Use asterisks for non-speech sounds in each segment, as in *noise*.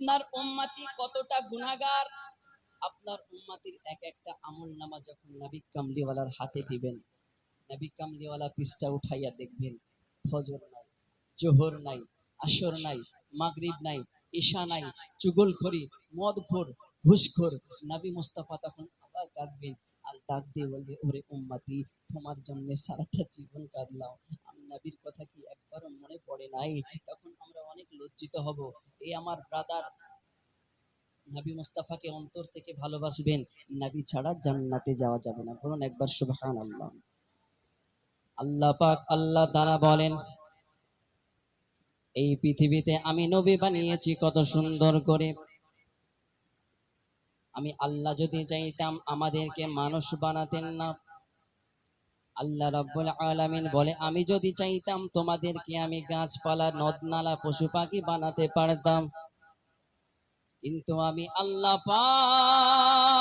আপনার উম্মাতি কতটা গুনাহগার? আপনার উম্মাতির এক একটা আমল নামা যখন নবী কামলিওয়ালার হাতে দিবেন, নবী কামলিওয়ালা পৃষ্ঠা উঠাইয়া দেখবেন, ফজর নাই, জোহর নাই, আসর নাই, মাগরিব নাই, ঈশা নাই, চুগলখড়ি, মদখোর, ঘুষখোর, নবী মুস্তাফা তখন আবার কাঁদবেন, আর ডাক দিয়ে বলবে, ওরে উম্মাতি, তোমার জন্য সারাটা জীবন কাঁদলাম নবীর কথা কি একবারও মনে পড়ে নাই? তখন আমরা অনেক লজ্জিত হব। এই আমার ব্রাদার নবী মুস্তাফাকে অন্তর থেকে ভালোবাসবেন। নবী ছাড়া জান্নাতে যাওয়া যাবে না। বলুন একবার সুবহান আল্লাহ আল্লাহ পাক আল্লাহ তারা বলেন, এই পৃথিবীতে আমি নবী বানিয়েছি কত সুন্দর করে। আমি আল্লাহ যদি চাইতাম আমাদেরকে মানুষ বানাতেন না আল্লাহ রাব্বুল আলামিন বলে আমি যদি চাইতাম তোমাদেরকে আমি গাছপালা নদ নালা পশু পাখি বানাতে পারতাম। কিন্তু আমি আল্লাহ পাক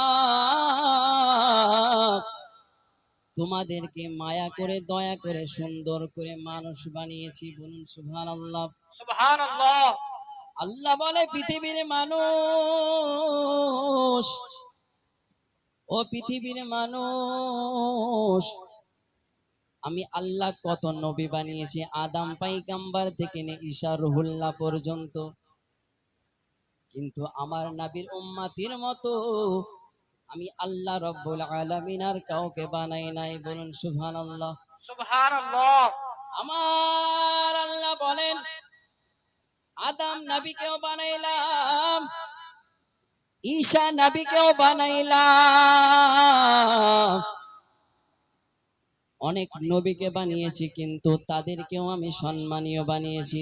তোমাদেরকে মায়া করে দয়া করে সুন্দর করে মানুষ বানিয়েছি বলুন সুবহান আল্লাহ সুহান আল্লাহ আল্লাহ বলে পৃথিবীর মানুষ ও পৃথিবীর মানুষ আমি আল্লাহ কত নবী বানিয়েছি আদাম পাইগাম্বার থেকে নে ঈশা রুহুল্লাহ পর্যন্ত। কিন্তু আমার নাবির উম্মাতির মতো আমি আল্লাহ রব্বুল আলামিন আর কাউকে বানাই নাই বলুন সুবহানাল্লাহ। সুবহানাল্লাহ। আমার আল্লাহ বলেন আদাম নবীকেও বানাইলাম ঈশা নবীকেও বানাইলাম। অনেক নবীকে বানিয়েছি, কিন্তু তাদেরকেও আমি সম্মানীয় বানিয়েছি।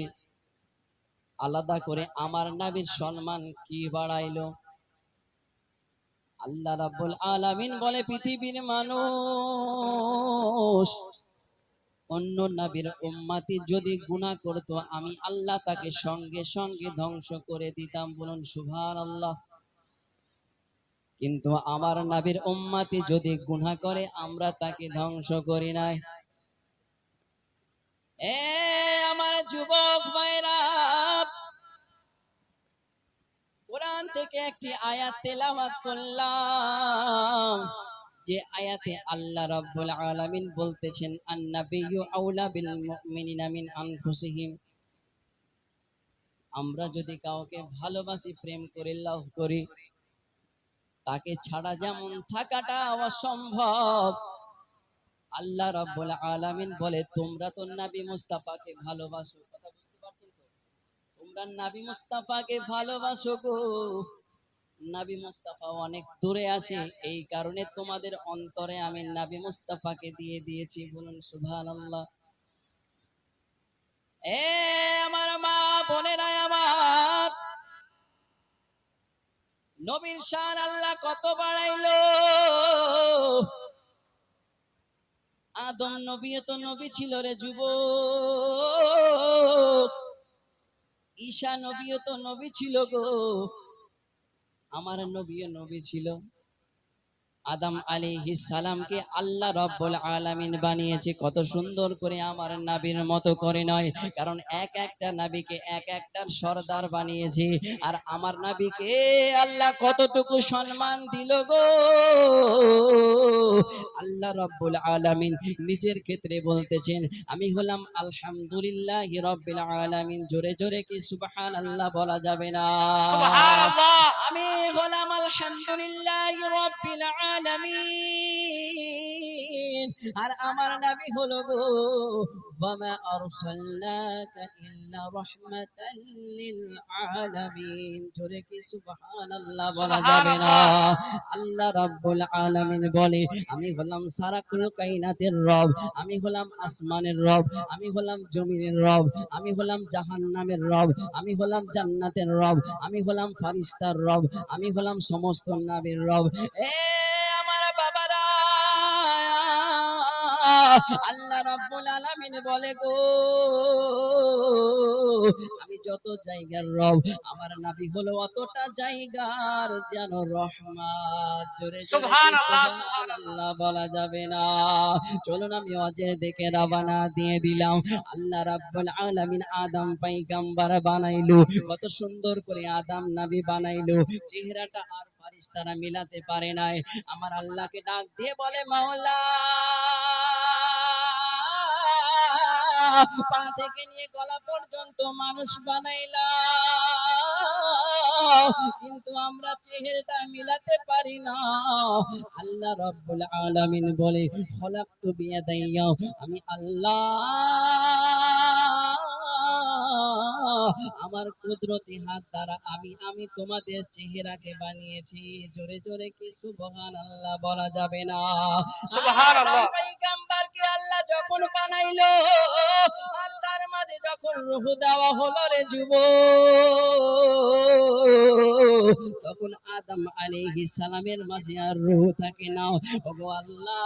আলাদা করে আমার নবীর সম্মান কি বাড়াইলো? আল্লাহ রাব্বুল আলামিন বলে, পৃথিবীর মানুষ অন্য নবীর উম্মাতি যদি গুনাহ করত, আমি আল্লাহ তাকে সঙ্গে সঙ্গে ধ্বংস করে দিতাম। বলুন সুভান আল্লাহ কিন্তু আমার নবীর উম্মাতি যদি গুনাহ করে, আমরা তাকে ধ্বংস করি নাই। এ আমার যুবক ভাইরা, কোরআন থেকে একটি আয়াত তেলাওয়াত করলাম, যে আয়াতে আল্লাহ রাব্বুল আলামিন বলতেছেন, আন্নাবিয়্যু আউলা বিল মুমিনিনা মিন আনফুসিহিম। আমরা যদি কাউকে ভালোবাসি, প্রেম করে লাভ করি। তাকে ছাড়া যেমন থাকাটা অসম্ভব। আল্লাহ রাব্বুল আলামিন বলে, তোমরা তো নবী মুস্তাফাকে ভালোবাসো। কথা বুঝতে পারছেন তো? তোমরা নবী মুস্তাফাকে ভালোবাসো গো। নাবি মুস্তাফা অনেক দূরে আছে। এই কারণে তোমাদের অন্তরে আমি নাবি মুস্তাফাকে দিয়ে দিয়েছি। বলুন, সুবহানাল্লাহ। এ আমার মা, বোনেরা আমার নবীর শান আল্লাহ কত বাড়াইলো? আদম নবী তো নবী ছিল রে যুব ঈশা নবী তো নবী ছিল গো। আমার নবী নবী ছিল। আদম আলী সালামকে আল্লাহ রাব্বুল আলামিন বানিয়েছে। কত সুন্দর করে আমার নাবির মতো করে নয় কারণ এক একটা নাবিকে এক একটার সর্দার বানিয়েছি। আর আমার নাবিকে আল্লাহ কতটুকু সম্মান দিল গো? আল্লাহ রাব্বুল আলামিন নিজের ক্ষেত্রে বলতেছেন আমি হলাম আলহামদুলিল্লাহ রাব্বিল আলামিন। জোরে জোরে কি সুবহানাল্লাহ বলা যাবে না? আমি হলাম আলহামদুলিল্লাহ রাব্বিল আলামিন আর আমার নবী হলো গো ওয়ামা আরসালনাকা ইল্লা রাহমাতাল লিল আলামিন। জোরে কি সুবহানাল্লাহ বলা যাবে না? আল্লাহ রাব্বুল আলামিন বলে আমি হলাম সারাকুল কাইনাতের রব আমি হলাম আসমানের রব আমি হলাম জমিনের রব আমি হলাম জাহান্নামের রব আমি হলাম জান্নাতের রব আমি হলাম ফারিস্তার রব আমি হলাম সমস্ত নাবের রব। এ আল্লাহ রাব্বুল আলামিন বলে গো আমি যত জায়গার রব আমার নাবি হলো অতটা জায়গার যেন রহমাত। জোরে সুবহানাল্লাহ, সুবহানাল্লাহ বলা যাবে না। চলুন আমি অজের দেখে রাবানা দিয়ে দিলাম। আল্লাহ রাব্বুল আলামিন আদম পাইগাম্বার বানাইলো কত সুন্দর করে আদম নবী বানাইলো। চেহারাটা আর ফারিস্তারা মিলাতে পারে নাই। আমার আল্লাহকে ডাক দিয়ে বলে মাওলা পা থেকে নিয়ে গলা পর্যন্ত মানুষ বানাইলা। কিন্তু আমরা চেহারাটা মিলাতে পারি না। আল্লাহ রব্বুল আলামিন বলে, খলাকতু বিয়াদাইয়া আমি আল্লাহ আমার কুদরতি হাত দ্বারা আমি আমি তোমাদের চেহারাকে বানিয়েছি। জোরে জোরে কি সুবহানাল্লাহ বলা যাবে না? সুবহানাল্লাহ। আদম পয়গম্বরকে আল্লাহ যখন বানাইলো আর তার মাঝে যখন রূহ দেওয়া হলো রে যুব তখন আদম আলাইহিস সালামের মাঝে আর রূহ থাকে না। ওগো আল্লাহ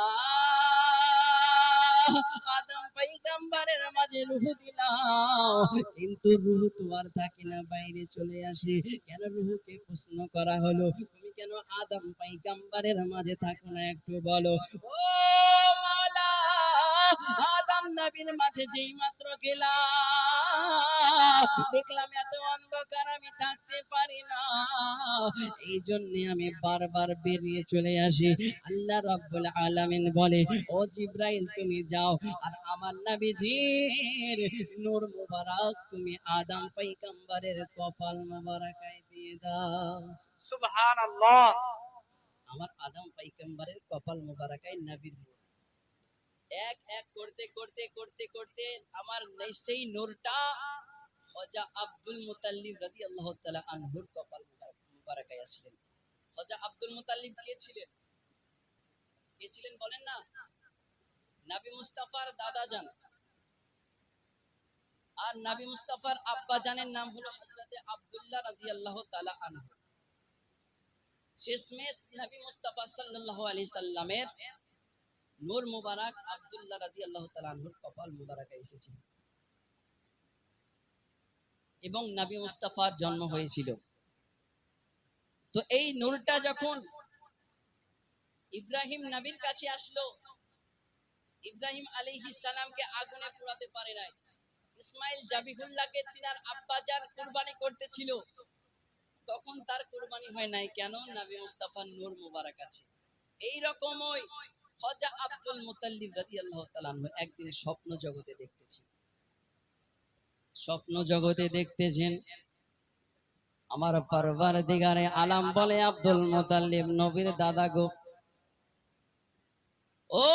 আদম পয়গম্বরের মাঝে রুহ দিলাম। কিন্তু রুহ তো আর থাকে না, বাইরে চলে আসে। কেন রুহকে প্রশ্ন করা হলো? তুমি কেন আদম পাইগাম্বারের মাঝে থাকো না একটু বলো? ও আদম নবীর মাঝে যেই মাত্র গেলাম দেখলাম এত অন্ধকার আমি থাকতে পারি না। এই জন্য আমি বারবার বেরিয়ে চলে আসি। আল্লাহ রাব্বুল আলামিন বলে ও জিব্রাইল তুমি যাও। আর আমার নবীজির নূর মুবারক তুমি আদম পয়গম্বরের কপাল মুবারকায় দিয়ে দাও। সুবহানাল্লাহ। আমার আদম পয়গম্বরের কপাল মুবারকায় নবীর এক এক করতে করতে করতে করতে আমার সেই নূরটা। হযা আব্দুল মুতাল্লিব রাদিয়াল্লাহু তাআলা আনহুর কপাল আসলেন। হযা আব্দুল মুতাল্লিব কে ছিলেন? কে ছিলেন বলেন না? নবী মুস্তাফার দাদা আর নবী মুস্তাফার আব্বা জানের নাম হলো হযরতে আব্দুল্লাহ রাদিয়াল্লাহু তাআলা আনহু। শেষমেশ নবী মুস্তাফা সাল্লাল্লাহু আলাইহি সাল্লামের নূর মুবারক আব্দুল্লাহ রাদিয়াল্লাহু তাআলা আনহুর কপাল মুবারকে এসেছিল। এবং নবী মুস্তাফার জন্ম হয়েছিল। তো এই নূরটা যখন ইব্রাহিম নবীর কাছে আসলো, ইব্রাহিম আলাইহিস সালামকে আগুনে পোড়াতে পারে নাই। ইসমাইল জাবিহুল্লাহকে তিনার আব্বা যান কুরবানি করতেছিল তখন তার কুরবানি হয় নাই। কেন? নাবি মুস্তাফার নূর মুবারক আছে। এই রকমই আব্দুল মুতাল্লিব তাআলা আনহু একদিন স্বপ্ন জগতে দেখতেছেন। স্বপ্ন জগতে দেখতেছেন। আমার পারবার দিগারে আলাম বলে, আব্দুল মুতাল্লিব, নবীর দাদা গো। ও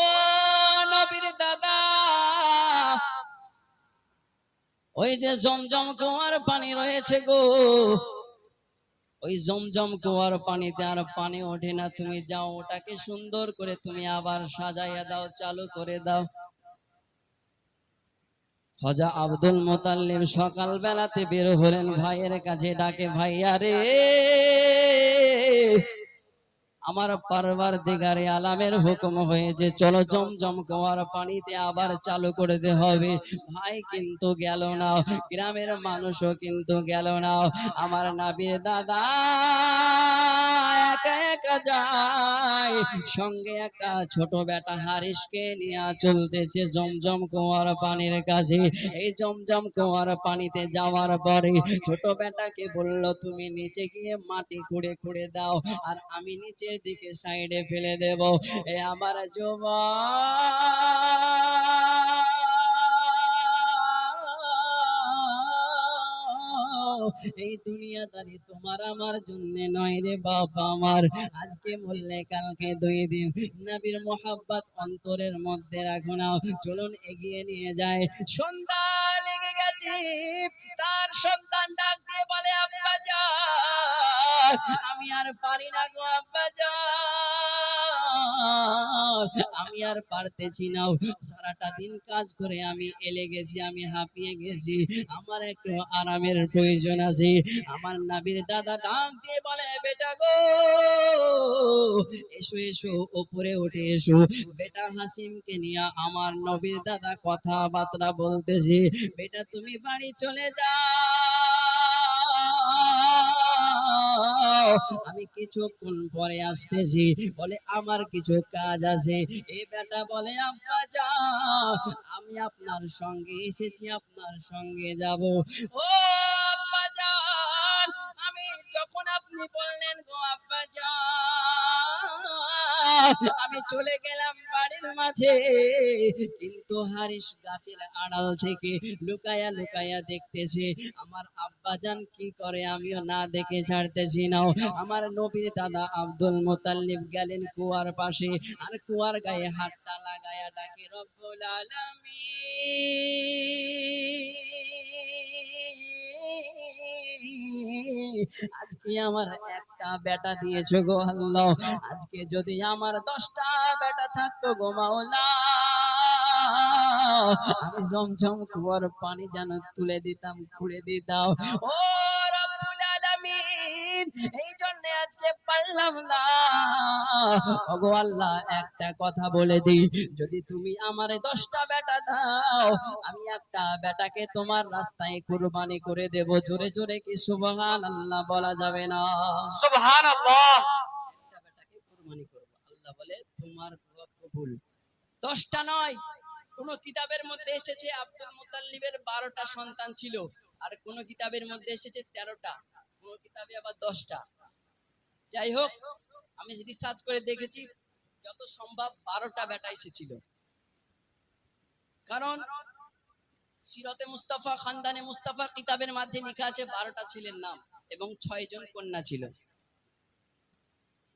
নবীর দাদা! ওই যে জমজম কুয়ার পানি রয়েছে গো। ওই জমজম কুয়ার পানিতে আর পানি ওঠে না, তুমি যাও, ওটাকে সুন্দর করে তুমি আবার সাজাইয়া দাও, চালু করে দাও। হজা আব্দুল মোতাল্লিম সকাল বেলাতে বের হলেন, ভাইয়ের কাছে ডাকে, ভাইয়া রে! আমার পারবার দিগারে আলামের হুকুম হয়েছে, চলো জমজম কুয়ার পানিতে আবার চালু করে দিতে হবে। ভাই কিন্তু গেল না, গ্রামের মানুষও কিন্তু গেল না। আমার নাবির দাদা একা একা সঙ্গে একটা ছোট বেটা হারিসকে নিয়ে চলতেছে জমজম কুয়ার পানির কাছে। এই জমজম কুয়ার পানিতে যাওয়ার পরে ছোট বেটাকে বলল, তুমি নিচে গিয়ে মাটি খুঁড়ে খুঁড়ে দাও, আর আমি নিচের দিকে সাইডে ফেলে দেব। এ আমার জবান এই দুনিয়াদারি তোমার আমার জন্য নয় রে বাবা আমার। আজকে বললে কালকে দুই দিন। নবীর মোহাব্বত অন্তরের মধ্যে রাখো না। চলুন এগিয়ে নিয়ে যায় সন্ধ্যা গেছে তার সন্তান ডাক দিয়ে বলে, আব্বা যা আমি আর পারি না গো, আব্বা যান। আমি আর পারতেছি না। সারাটা দিন কাজ করে আমি এলে গেছি, আমি হাঁপিয়ে গেছি। আমার একটু আরামের প্রয়োজন আছে। আমার নাবির দাদা ডাক দিয়ে বলে, বেটা গো, এসো এসো, ওপরে উঠে এসো। বেটা হাসিমকে নিয়ে আমার নবীর দাদা কথাবার্তা বলতেছে, বেটা, তুমি বাড়ি চলে যাও। আমি কিছুক্ষণ পরে আসতেছি। বলে, আমার কিছু কাজ আছে। এই বেটা বলে, আব্বা যাও আমি আপনার সঙ্গে এসেছি, আপনার সঙ্গে যাব। ও, আব্বা, যান। আমি যখন আপনি বললেন, গো, আব্বা যান আমি চলে গেলাম বাড়ির মাঝে। কিন্তু হারিস গাছের আড়াল থেকে লুকায়া লুকায়া দেখতেছে, আমার আব্বা জান কি করে? আমিও না দেখে ছাড়তেছি না। আমার নবীর দাদা আব্দুল মোতাল্লিব গেলেন কুয়ার পাশে। আর কুয়ার গায়ে হাতটা লাগায়া ডাকে, রব্বুল আজকে আমার একটা বেটা দিয়েছ গো আল্লাহ। আজকে যদি আমার দশটা বেটা থাকতো গো মাওলা। আমি জমজম কুয়ার পানি যেন তুলে দিতাম, খুঁড়ে দিতাম। ও রব্বুল আলামিন এই জন্য আজকে পারলাম না। ওগো আল্লাহ একটা কথা বলে দিই যদি তুমি আমারে দশটা বেটা দাও আমি একটা বেটাকে তোমার রাস্তায় কুরবানি করে দেব। জোরে জোরে কি সুবহান আল্লাহ বলা যাবে না? সুবহান আল্লাহ বেটাকে কুরবানি করব। আল্লাহ বলে তোমার দোয়া কবুল। দশটা নয় কোন কিতাবের মধ্যে এসেছে আব্দুল মুতাল্লিবের বারোটা সন্তান ছিল। আর কোন কিতাবের মধ্যে এসেছে তেরোটা, কোন কিতাবে আবার দশটা। যাই হোক আমি রিসার্চ করে দেখেছি, যত সম্ভব বারোটা বেটা এসেছিল। কারণ সিরতে মুস্তাফা, খানদানে মুস্তাফা কিতাবের মধ্যে লেখা আছে বারোটা ছেলের নাম এবং ছয় জন কন্যা ছিল।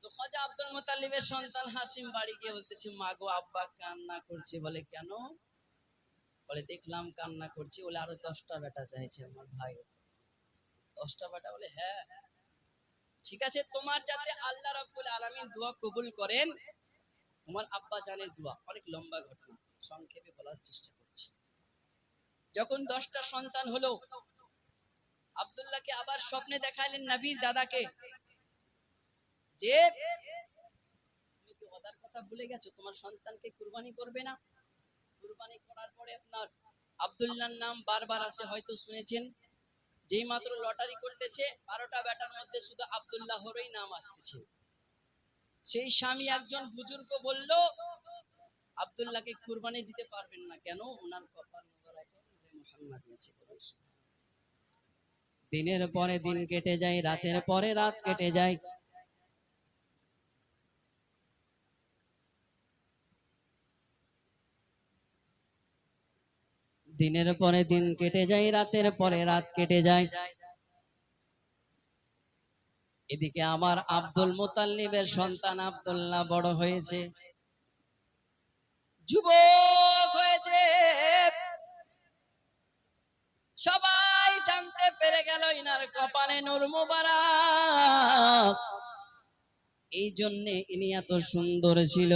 তো খাজা আব্দুল মোতালিবের সন্তান হাসিম বাড়ি গিয়ে বলতেছে মা গো আব্বা কান্না করছে। বলে, কেন? বলে দেখলাম কান্না করছে, বলে আরও দশটা বেটা চাইছে আমার ভাই। দশটা বেটা বলে হ্যাঁ ঠিক আছে, তোমার যাতে আল্লাহ রাব্বুল আলামিন দোয়া কবুল করেন, তোমার আব্বা জানের দোয়া। অনেক লম্বা ঘটনা, সংক্ষেপে বলার চেষ্টা করছি। যখন দশটা সন্তান হলো, আব্দুল্লাহকে আবার স্বপ্নে দেখাইলেন নবীর দাদাকে। যে, তুমি কথা ভুলে গেছো? তোমার সন্তানকে কুরবানি করবে না? কুরবানি নাম বারবার আসে, হয়তো শুনেছেন। যেই মাত্র লটারি করতেছে, বারোটা ব্যাটার মধ্যে শুধু আব্দুল্লাহরই নাম আসতেছে। সেই স্বামী একজন বুজুর্গ বলল, আব্দুল্লাহকে কুরবানি দিতে পারবেন না কেন? ওনার কপাল। দিনের পরে দিন কেটে যায়, রাতের পরে রাত কেটে যায়। দিনের পরে দিন কেটে যায়, রাতের পরে রাত কেটে যায়। এদিকে আমার আব্দুল মুতাল্লিবের সন্তান আব্দুল্লাহ বড় হয়েছে। যুবক হয়েছে। সবাই জানতে পেরে গেল ইনার কপালে নূর মুবারক। এই জন্য ইনি এত সুন্দর ছিল।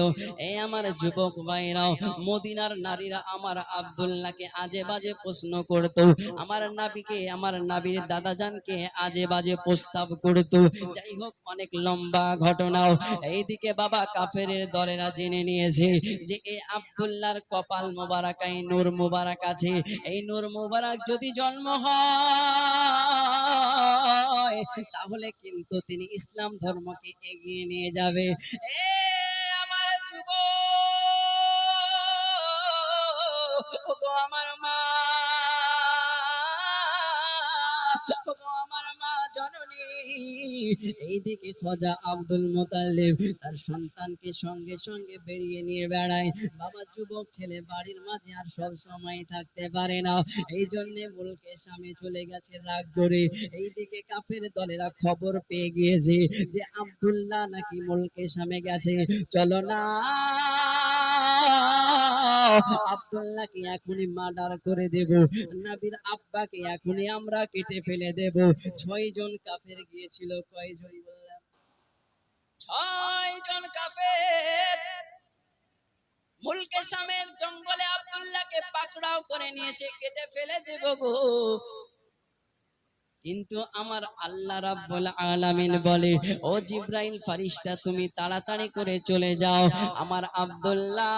এই আমার যুবক ভাইরাও, মদিনার নারীরা আমার আব্দুল্লাহকে আজে বাজে প্রশ্ন করত। আমার নাবিকে, আমার নাবির দাদাজানকে আজে বাজে প্রস্তাব করত। যাই হোক, অনেক লম্বা ঘটনাও। এইদিকে বাবা কাফেরের দরেরা জেনে নিয়েছে যে এই আব্দুল্লাহর কপাল মোবারকাই নূর মোবারক আছে। এই নূর মোবারক যদি জন্ম হয়, তাহলে কিন্তু তিনি ইসলাম ধর্মকে এগিয়ে নিয়ে যাবে। এ আমার যুব এইদিকে খোঁজা আব্দুল মোতালেব। তার সন্তানকে সঙ্গে সঙ্গে বেরিয়ে নিয়ে বেড়ায়। বাবা যুবক, ছেলে বাড়ির মাঝে আর সব সময় থাকতে পারে না। এই জন্য মুলকে স্বামী চলে গেছে রাগ করে। এইদিকে কাফের দলেরা খবর পেয়ে গিয়েছে যে আব্দুল্লাহ নাকি মুলকে স্বামী গেছে। চলো না। আব্দুল্লাহকে এখনই মার্ডার করে দেব আব্বাকে এখনই আমরা কেটে ফেলে দেব। ছয় জন কাফের গিয়েছিল, কয়জন বললাম? ছয় জন কাফের। মুলকে সামের জঙ্গলে আব্দুল্লাহকে পাকড়াও করে নিয়েছে, কেটে ফেলে দেব গো। কিন্তু আমার আল্লাহ রাব্বুল আলামিন বলে, ও জিব্রাইল ফারিস্তা তুমি তাড়াতাড়ি করে চলে যাও। আমার আব্দুল্লাহ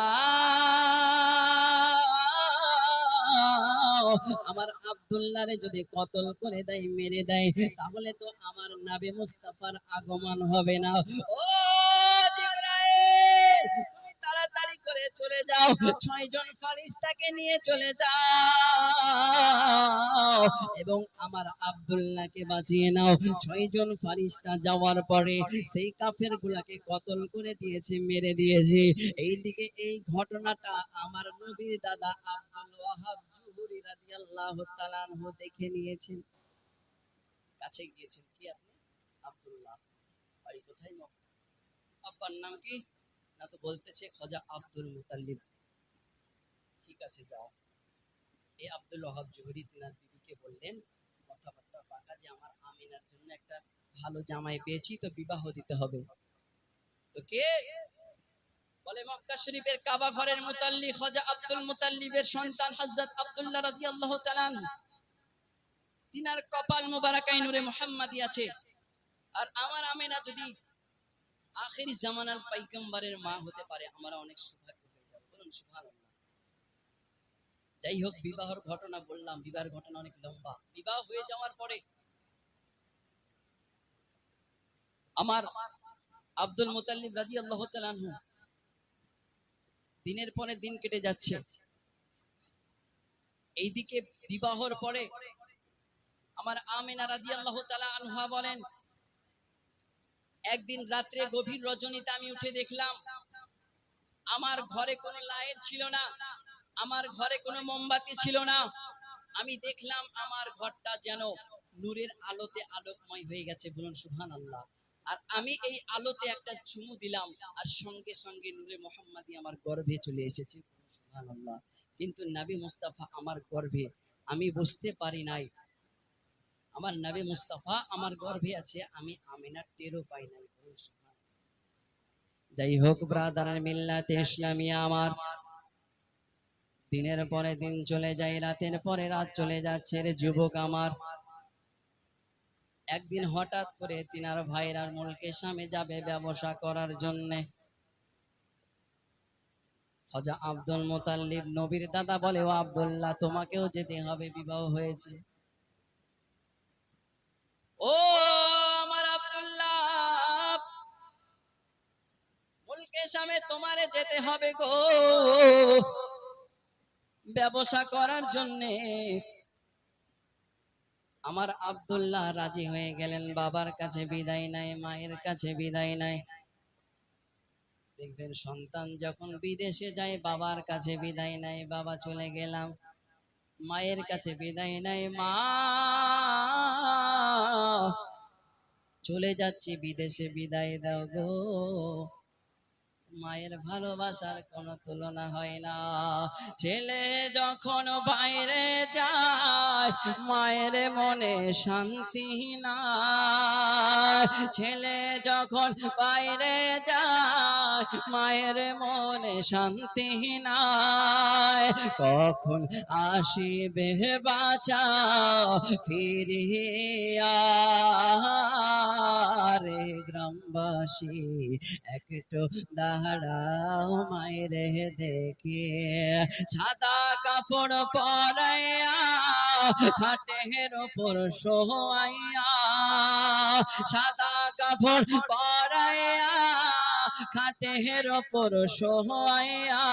আমার আব্দুল্লাহরে যদি কতল করে দেয় মেরে দেয় তাহলে তো আমার নাবি মুস্তাফার আগমন হবে না ও জিব্রাইল করে চলে যাও। ছয়জন ফারিস্তাকে নিয়ে চলে যাও। এবং আমার আব্দুল্লাহকে বাঁচিয়ে নাও। ছয়জন ফারিস্তা যাওয়ার পরে সেই কাফের গুলাকে কতল করে দিয়েছে মেরে দিয়েছে। এইদিকে এই ঘটনাটা আমার নবীর দাদা আব্দুল ওয়াহাব জুহুরি রাদিয়াল্লাহু তাআলা দেখে নিয়েছেন। কাছে গিয়েছেন কি আপনি? আব্দুল্লাহ। বাড়ি কোথায় মক্কা? আব্বার নাম কি? না তো বলতেছে খজা আব্দুল মুতাল্লিব। ঠিক আছে, যাও। এই আব্দুল ওয়াহাব জুহরি তিনার বিবিকে বললেন, কথাবার্তা পাকা যে আমার আমিনার জন্য একটা ভালো জামাই পেয়েছি, তো বিবাহ দিতে হবে। তো কে? বলে মক্কা শরীফের কাবা ঘরের মুতাল্লি, খজা আব্দুল মুতাল্লিবের সন্তান হযরত আব্দুল্লাহ রাদিয়াল্লাহু তাআলা। তিনার কপাল মোবারকায় নূরে মুহাম্মাদি আছে। আর আমার আমিনা যদি আখেরি জামানার পাইগম্বরের মা হতে পারে আমরা অনেক সৌভাগ্য হয়ে যাব। বলুন, সুবহানাল্লাহ। যাই হোক, বিবাহর ঘটনা বললাম, বিবাহের ঘটনা অনেক লম্বা। বিবাহ হয়ে যাওয়ার পরে আমার আব্দুল মুতাল্লিব রাদিয়াল্লাহু তাআলা আনহু দিনের পরে দিন কেটে যাচ্ছে। এইদিকে বিবাহর পরে আমার আমিনা রাদিয়াল্লাহু তাআলা আনহা বলেন একদিন রাত্রে গভীর রজনীতে আমি উঠে দেখলাম, আমার ঘরে কোনো লাইট ছিল না, আমার ঘরে কোনো মোমবাতি ছিল না। আমি দেখলাম আমার ঘরটা যেন নূরের আলোতে আলোকময় হয়ে গেছে, বলুন সুবহান আল্লাহ আর আমি এই আলোতে একটা চুমু দিলাম, আর সঙ্গে সঙ্গে নূরে মোহাম্মদী আমার গর্ভে চলে এসেছে কিন্তু নাবি মুস্তাফা আমার গর্ভে, আমি বুঝতে পারি নাই আমার নবী মুস্তাফা আমার গর্ভে আছে, আমি আমিনার টেরও পাই নাই যাই হোক ব্রাদার মিল্লাতে ইসলামিয়া আমার। দিনের পরে দিন চলে যায়, রাতের পরে রাত চলে যাচ্ছে রে যুবক আমার। একদিন হঠাৎ করে তিনার ভাইরার মুলকে সামনে যাবে ব্যবসা করার জন্য। হজা আব্দুল মোতাল্লিব নবীর দাদা বলে, ও আব্দুল্লাহ, তোমাকেও যেতে হবে, বিবাহ হয়েছে। ও আমার আব্দুল্লাহ, মুলকে সামনে তোমারে যেতে হবে গো। ব্যবসা করার জন্যে আমার আব্দুল্লাহ রাজি হয়ে গেলেন, বাবার কাছে বিদায় নাই, মায়ের কাছে বিদায় নাই। দেখবেন সন্তান যখন বিদেশে যায়, বাবার কাছে বিদায় নাই, বাবা চলে গেলাম, মায়ের কাছে বিদায় নাই, মা চলে যাচ্ছি, বিদেশে বিদায় দাও গো। মায়ের ভালোবাসার কোনো তুলনা হয় না। ছেলে যখন বাইরে যায়, মায়ের মনে শান্তি না ছেলে যখন বাইরে যায়, মায়ের মনে শান্তি নাই। কখন আসিবে বাঁচাও, ফিরিয়া গ্রামবাসী একটু দাঁড়াও রে দেখে। সাদা কাপড় পরাইয়া খাটের ওপর সোহাইয়া সাদা কাপড় পরাইয়া খাটের ওপর সোয়াইয়া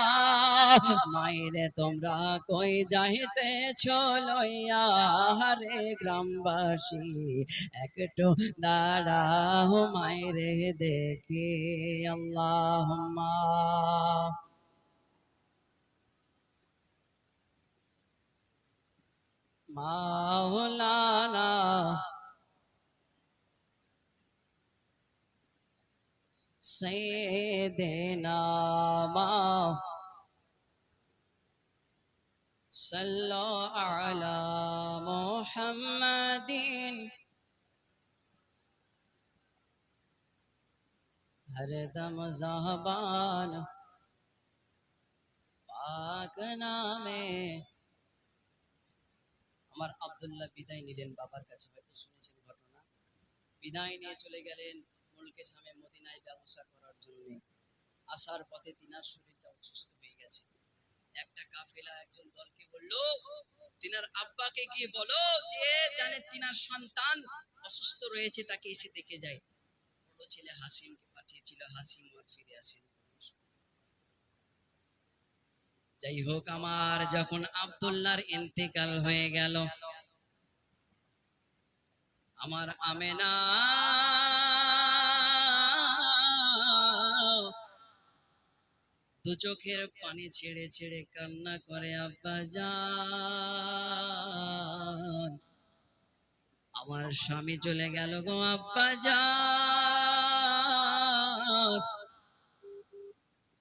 মায়েরে তোমরা কই যাইতে লইয়া? রে গ্রামবাসী, একটু দাঁড়াও মায়েরে দেখে। আল্লাহ মাওলানা سيدنا ما صلوا على محمد হরদম জাহবান পাক নামে আমার আব্দুল্লাহ বিদায় নিলেন বাবার কাছে হয়তো শুনেছেন ঘটনা বিদায় নিয়ে চলে গেলেন মুলকে সামে মদিনায় ব্যবসা করার জন্য আসার পথে তিনার শরীরটা অসুস্থ হয়ে গেছে। একটা কাফেলা একজন দলকে বলল, তিনার আব্বাকে গিয়ে বলো যে জানে তিনার সন্তান অসুস্থ রয়েছে, তাকে এসে দেখে যায়। বড় ছেলে হাসিমকে পাঠিয়েছিল, হাসিম আর ফিরে আসেন যাই হোক, আমার যখন আব্দুল্লাহর ইন্তেকাল হয়ে গেল, আমার আমেনা দু চোখের পানি ছেড়ে ছেড়ে কান্না করে, আব্বা যান আমার স্বামী চলে গেল গো, আব্বা যান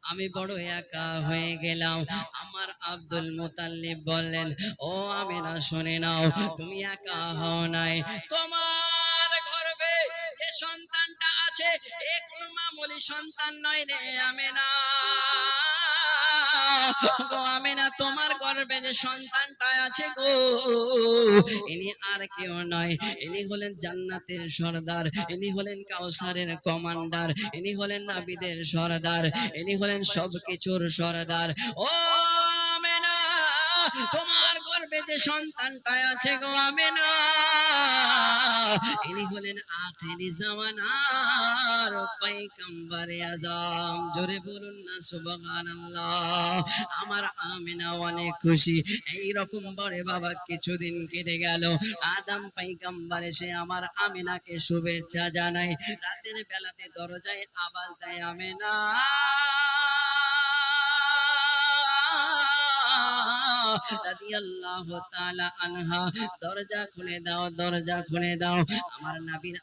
আমি বড় একা হয়ে গেলাম। আমার আব্দুল মুতাল্লিব বললেন, ও আমি না শুনে নাও, তুমি একা হও নাই। তোমার গর্ভে যে সন্তানটা আছে, এ কোন মামুলি সন্তান নয় রে আমি না গো আমি না তোমার যে সন্তানটা আছে গো, ইনি আর কেউ নয়। ইনি হলেন জান্নাতের সর্দার, ইনি হলেন কাউসারের কমান্ডার, ইনি হলেন নাবিদের সর্দার, ইনি হলেন সবকিছুর সর্দার। ও আমেনা, তোমার গর্ভে যে সন্তানটা আছে গো আমেনা ইনি হলেন আখেরি জামানার পয়গম্বরে আজম। জোরে বলুন না, সুবহানাল্লাহ। আমার আমিনা অনেক খুশি। এই রকম বলে বাবা কিছুদিন কেটে গেল। আদম পাইকাম্বার সে আমার আমিনাকে শুভেচ্ছা জানাই রাতের বেলাতে দরজায় আওয়াজ দেয়, আমিনা! দরজা খুলে দাও, দরজা খুলে দাও। আমার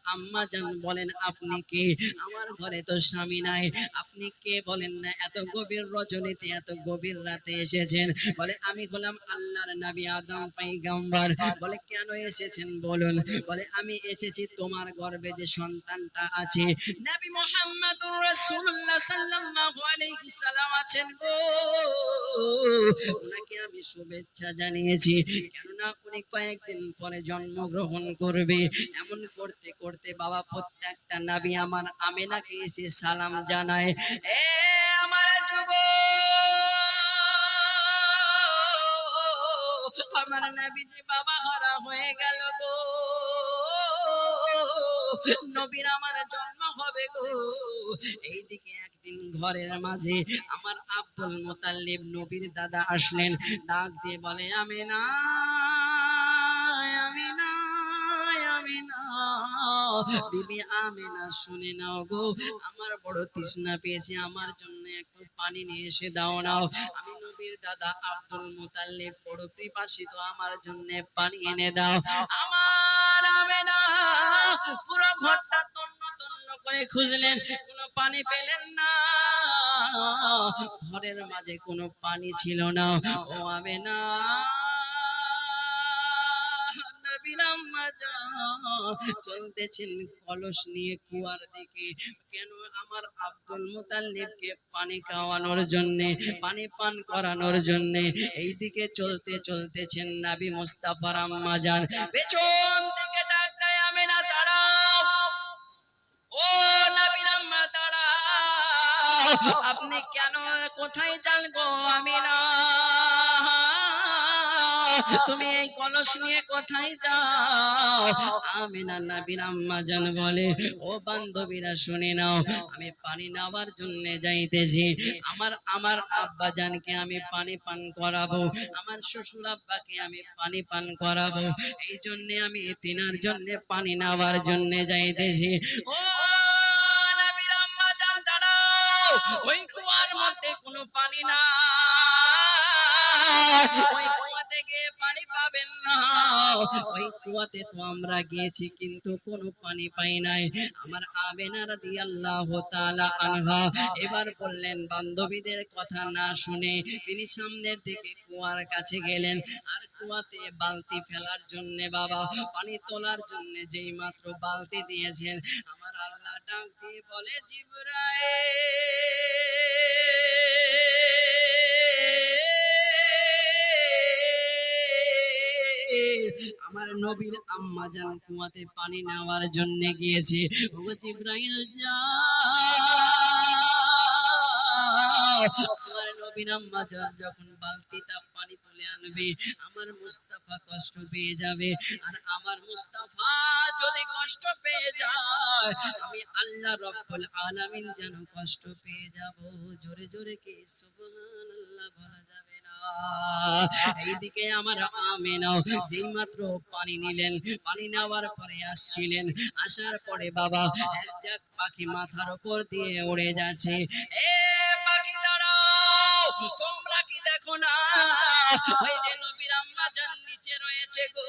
আম্মা বলেন, আপনি কে? আমার ঘরে তো স্বামী নাই। আপনি কে বলেন না? এত গভীর রজনীতে, এত গভীর রাতে এসেছেন। বলে, আমি হলাম আল্লাহর নবী আদম পয়গম্বর। বলে, কেন এসেছেন বলুন? বলে, আমি এসেছি তোমার গর্ভে যে সন্তানটা আছে। নবী মুহাম্মদুর রাসূলুল্লাহ সাল্লাল্লাহু আলাইহি আছেন গো। আমি শুভেচ্ছা জানিয়েছি। কেননা উনি কয়েকদিন পরে জন্মগ্রহণ করবে। এমন করতে করতে বাবা প্রত্যেকটা নাবি আমার আমেনাকে এসে সালাম জানায়। এ আমার যুব আমার নবীজি বাবা হারা হয়ে গেল গো। নবীর আমার জন্ম হবে গো, এইদিকে একদিন ঘরের মাঝে আমার আব্দুল মোতাল্লিব নবীর দাদা আসলেন। ডাক দিয়ে বলে আমি না আমি না শুনে নাও গো, আমার বড় তৃষ্ণা পেয়েছে, আমার জন্য একটু পানি নিয়ে এসে দাও নাও। আমি নবীর দাদা আব্দুল বড় আমার জন্য পানি এনে দাও। আমার আমেনা পুরো ঘরটা তন্ন তন্ন করে খুঁজলেন, কোনো পানি পেলেন না। ঘরের মাঝে কোনো পানি ছিল না। ও আমেনা। নবীর চলতেছেন কলস নিয়ে কুয়ার দিকে। কেন আমার আব্দুল মুতাল্লিবকে পানি খাওয়ানোর জন্য, পানি পান করানোর জন্য এইদিকে চলতে চলতেছেন নবী মুস্তাফার আম্মা জান পেছন থেকে ডাক দেয় আমিনা দাঁড়াও। ও নবীর আম্মা, দাঁড়াও। আপনি কেন, কোথায় যান গো আমিনা তুমি এই কলস নিয়ে কোথায় যাও? আমিনা নবীর আম্মা জান বলে, ও বান্ধবীরা, শুনে নাও, আমি পানি নেওয়ার জন্য যাইতেছি। আমার আমার আব্বা জানকে আমি পানি পান করাবো, আমার শ্বশুর আব্বাকে আমি পানি পান করাবো। এই জন্য আমি তিনার জন্য পানি নেওয়ার জন্য যাইতেছি। ও নবীর আম্মা জান, দাঁড়াও, ওই কুয়ার মধ্যে কোনো পানি না ওই *laughs* ওই কুয়াতে তো আমরা গিয়েছি কিন্তু কোনো পানি পাই নাই। আমার আবেনা রাদিয়াল্লাহু তাআলা আনহা এবার বললেন বান্ধবীদের কথা না শুনে তিনি সামনের দিকে কুয়ার কাছে গেলেন। আর কুয়াতে বালতি ফেলার জন্য বাবা পানি তোলার জন্য যেই মাত্র বালতি দিয়েছেন আমার আল্লাহ ডাক দিয়ে বলে জিব্রাইল! আমার নবীর আম্মা যান কুয়াতে পানি নেওয়ার জন্য গিয়েছে। ও জিব্রাইল যা। যখন বালতিটা পানি তুলে আনবে, আমার মুস্তাফা কষ্ট পেয়ে যাবে। আর আমার মুস্তাফা যদি কষ্ট পেয়ে যায়, আমি আল্লাহ রব্বুল আলামিন যেন কষ্ট পেয়ে যাব। জোরে জোরে সুবহানাল্লাহ বলা যাবে না? এইদিকে আমার আমেনাও যেই মাত্র পানি নিলেন, পানি নেওয়ার পরে আসছিলেন। আসার পরে বাবা, এক পাখি মাথার উপর দিয়ে উড়ে যাচ্ছে। এ পাখি তোমরা কি দেখো না? ওই যে নবীর আম্মা জান নিচে রয়েছে গো।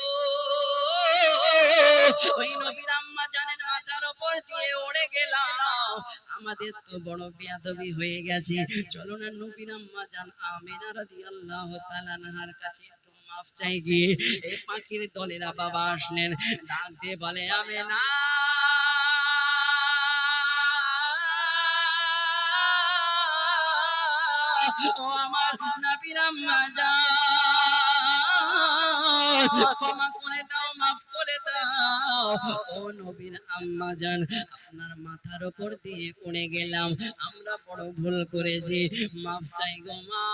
ওই নবীর আম্মা জানের মাথার উপর দিয়ে উড়ে গেলাম। আমাদের তো বড় বেয়াদবি হয়ে গেছে। চলো না নবীর আম্মা জান আমিনা রাদিয়াল্লাহু তাআলা আনহার কাছে মাফ চাই গিয়ে। এই পাখির দলেরা বাবা আসলেন, ডাক দিয়ে বলে, আমিনা। ও আমার ক্ষমা করে দাও, মাফ করে দাও। ও নবীর আম্মা আপনার মাথার দিয়ে গেলাম। আমরা বড় ভুল করেছি। মাফ চাই গো মা।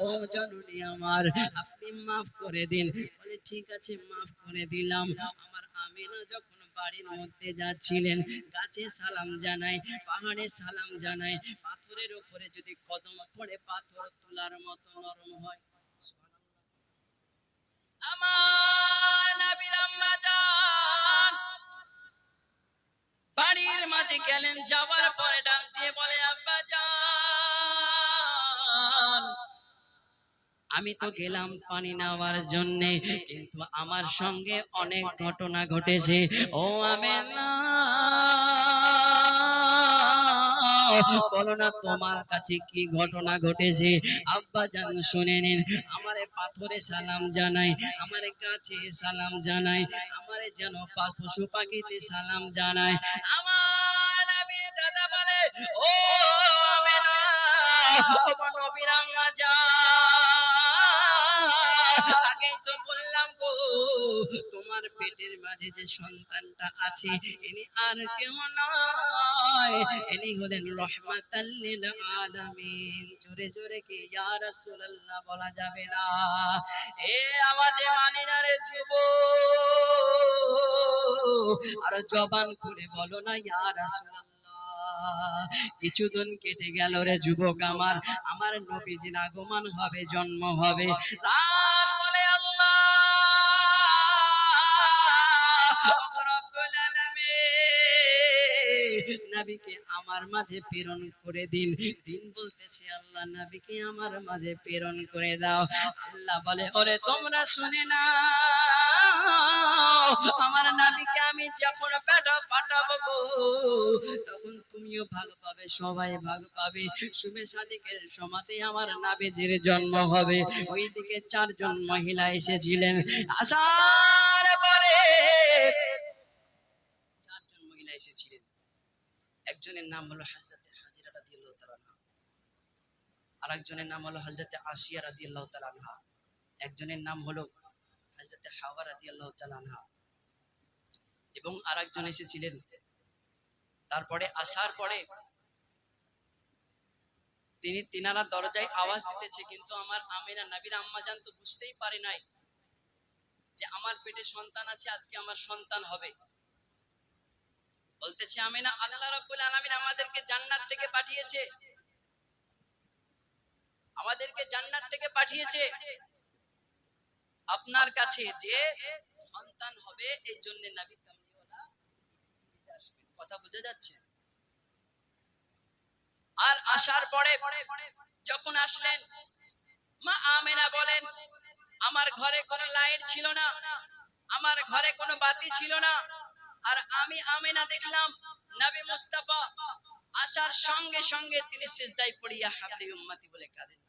ও জননী আমার, আপনি মাফ করে দিন। বলে, ঠিক আছে, মাফ করে দিলাম। আমার আমিনা যখন বাড়ির মধ্যে যাচ্ছিলেন। গাছে সালাম জানাই, পাহাড়ে সালাম জানাই। পাথরের উপরে যদি কদম পড়ে, পাথর তোলার মতো নরম হয়। বাড়ির মাঝে গেলেন, যাওয়ার পরে ডাক দিয়ে বলে, আব্বা জান আমি তো গেলাম পানি নেওয়ার জন্য, কিন্তু আমার সঙ্গে অনেক ঘটনা ঘটেছে। ও আমি না বলো না তোমার কাছে কি ঘটনা ঘটেছে? আব্বা জান শুনে নিন, আমারে পাথরে সালাম জানাই, আমারে কাছে সালাম জানাই, আমারে যেন পশু পাখিতে সালাম জানাই। আমার দাদা বলে, ও আমেনা ও তোমার পেটের মাঝে যে সন্তানটা আছে, ইনি আর কেউ নয়। ইনি হলেন রহমাতাল লিল আলামিন। জোরে জোরে কি ইয়া রাসূলুল্লাহ বলা যাবে না? এ আওয়াজে মানি না রে আর জবান খুলে বলো না ইয়া রাসূলুল্লাহ। কিছুদিন কেটে গেল রে যুবক আমার। আমার নবীজির আগমন হবে, জন্ম হবে। রাত নবীকে আমার মাঝে প্রেরণ করে দিন। দিন বলতেছে, আল্লাহ নবীকে আমার মাঝে প্রেরণ করে দাও। আল্লাহ বলে, ওরে, তোমরা শুনে না আমার নাবিকে আমি যখন পেটা পাঠাবো তখন তুমিও ভাগ পাবে, সবাই ভাগ পাবে। শুভে সাদিকের সমাতে আমার নাবিজির জন্ম হবে। ওইদিকে চারজন মহিলা এসেছিলেন। আসার পরে চারজন মহিলা এসেছিলেন একজনের নাম হলো হাজরাতে হাজিরা রাদিয়াল্লাহু তাআলা আর একজনের নাম হলো হাজরাতে আসিয়া রাদিয়াল্লাহু তাআলা একজনের নাম হলো হাজরাতে হাওয়া রাদিয়াল্লাহু তাআলা এবং আরেকজন এসেছিলেন। তারপরে আসার পরে তিনি তিনারা দরজায় আওয়াজ দিতেছে, কিন্তু আমার আমিনা নবীর আম্মা জান তো বুঝতেই পারে নাই যে আমার পেটে সন্তান আছে, আজকে আমার সন্তান হবে। বলতেছে আমিনা, আল্লাহ রাব্বুল আলামিন আমাদেরকে জান্নাত থেকে পাঠিয়েছে। আমাদেরকে জান্নাত থেকে পাঠিয়েছে আপনার কাছে যে সন্তান হবে, এই জন্য নবী কামলিওয়ালা কথা বোঝা যাচ্ছে? আর আসার পরে যখন আসলেন, মা আমেনা বলেন, আমার ঘরে কোনো লাইট ছিল না, আমার ঘরে কোনো বাতি ছিল না আর আমি আমেনা দেখলাম, নবী মুস্তাফা আসার সঙ্গে সঙ্গে তিনি সিজদায় পড়িয়া হাবলি উম্মতি বলে কাঁদেন।